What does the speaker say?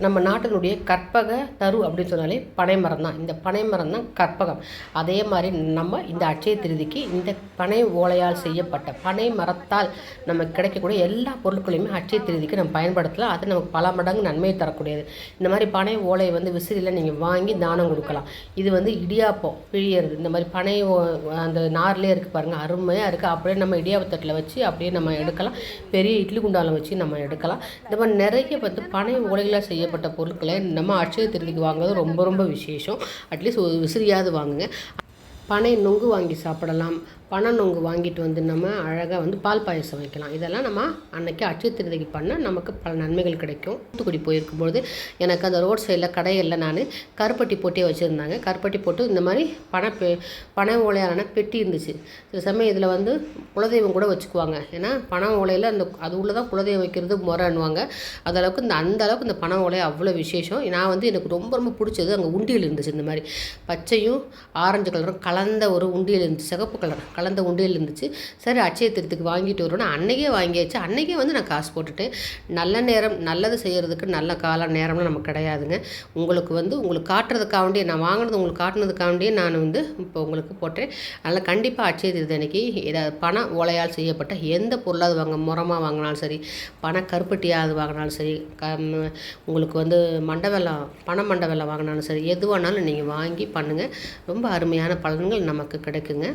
நம்ம நாட்டினுடைய கற்பக தரு அப்படின்னு சொன்னாலே பனைமரம் தான். இந்த பனைமரம் தான் கற்பகம். அதே மாதிரி நம்ம இந்த அட்சய திருதிக்கு இந்த பனை ஓலையால் செய்யப்பட்ட பனை மரத்தால் நமக்கு கிடைக்கக்கூடிய எல்லா பொருட்களையுமே அட்சய திருதிக்கு நம்ம பயன்படுத்தலாம். அது நமக்கு பல மடங்கு நன்மையை தரக்கூடியது. இந்த மாதிரி பனை ஓலையை வந்து விசிறியில் நீங்கள் வாங்கி தானம் கொடுக்கலாம். இது வந்து இடியாப்பம் பிழியறது. இந்த மாதிரி பனை ஓ- அந்த நார்லேயே இருக்குது பாருங்கள் அருமையாக இருக்குது அப்படியே நம்ம இடியாப்பத்தட்டில் வச்சு அப்படியே நம்ம எடுக்கலாம். பெரிய இட்லி குண்டாலம் வச்சு நம்ம எடுக்கலாம். இந்த மாதிரி நிறைய வந்து பனை ஓலைகளால் செய்யப்பட்ட பொருட்களை நம்ம அட்சய திருதிக்கு வாங்குறது ரொம்ப ரொம்ப விசேஷம். அட்லீஸ்ட் ஒரு விசிறியாவது வாங்குங்க. பனை நொங்கு வாங்கி சாப்பிடலாம். பனை நொங்கு வாங்கிட்டு வந்து நம்ம அழகாக வந்து பால் பாயசம் வைக்கலாம். இதெல்லாம் நம்ம அன்னைக்கு அட்சய திருதிக்கு பண்ண நமக்கு பல நன்மைகள் கிடைக்கும். தூத்துக்குடி போயிருக்கும்போது எனக்கு அந்த ரோட் சைடில் கடையில் நான் கருப்பட்டி போட்டே வச்சுருந்தாங்க. கருப்பட்டி போட்டு இந்த மாதிரி பனை பெ பனை ஓலையான பெட்டி இருந்துச்சு. சில சமயம் இதில் வந்து குலதெய்வம் கூட வச்சுக்குவாங்க. ஏன்னா பனை ஓலையில் அந்த அது உள்ளே தான் குலதெய்வம் வைக்கிறது முறைன்னுவாங்க. அதளவுக்கு இந்த அந்த அளவுக்கு இந்த பனை ஓலை அவ்வளோ விசேஷம். நான் வந்து எனக்கு ரொம்ப ரொம்ப பிடிச்சது அங்கே உண்டியல் இருந்துச்சு இந்த மாதிரி. பச்சையும் ஆரஞ்சு கலரும் கலந்த ஒரு உண்டியல் இருந்துச்சு. சிகப்பு கலர் கலந்த உண்டியல் இருந்துச்சு. சரி அட்சய திருத்துக்கு வாங்கிட்டு வரோன்னா அன்னைக்கே வாங்கியாச்சு. அன்னைக்கே வந்து நான் காசு போட்டுட்டேன் நல்ல நேரம் நல்லது செய்கிறதுக்கு நல்ல கால நேரம்லாம் நமக்கு கிடையாதுங்க. உங்களுக்கு வந்து உங்களுக்கு காட்டுறதுக்காண்டியே நான் வாங்கினது உங்களுக்கு காட்டுனதுக்காண்டியே நான் வந்து இப்போ உங்களுக்கு போட்டேன். அதனால் கண்டிப்பாக அட்சய திருதி அன்னைக்கு ஏதாவது பண ஓலையால் செய்யப்பட்ட எந்த பொருளாவது வாங்க முறமாக வாங்கினாலும் சரி பண கருப்பட்டியாவது வாங்கினாலும் சரி க உங்களுக்கு வந்து மண்டவெல்லாம் பண மண்டவெல்லாம் வாங்கினாலும் சரி எது வேணாலும் நீங்கள் வாங்கி பண்ணுங்கள் ரொம்ப அருமையான பலன்கள் நமக்கு கிடைக்குங்க.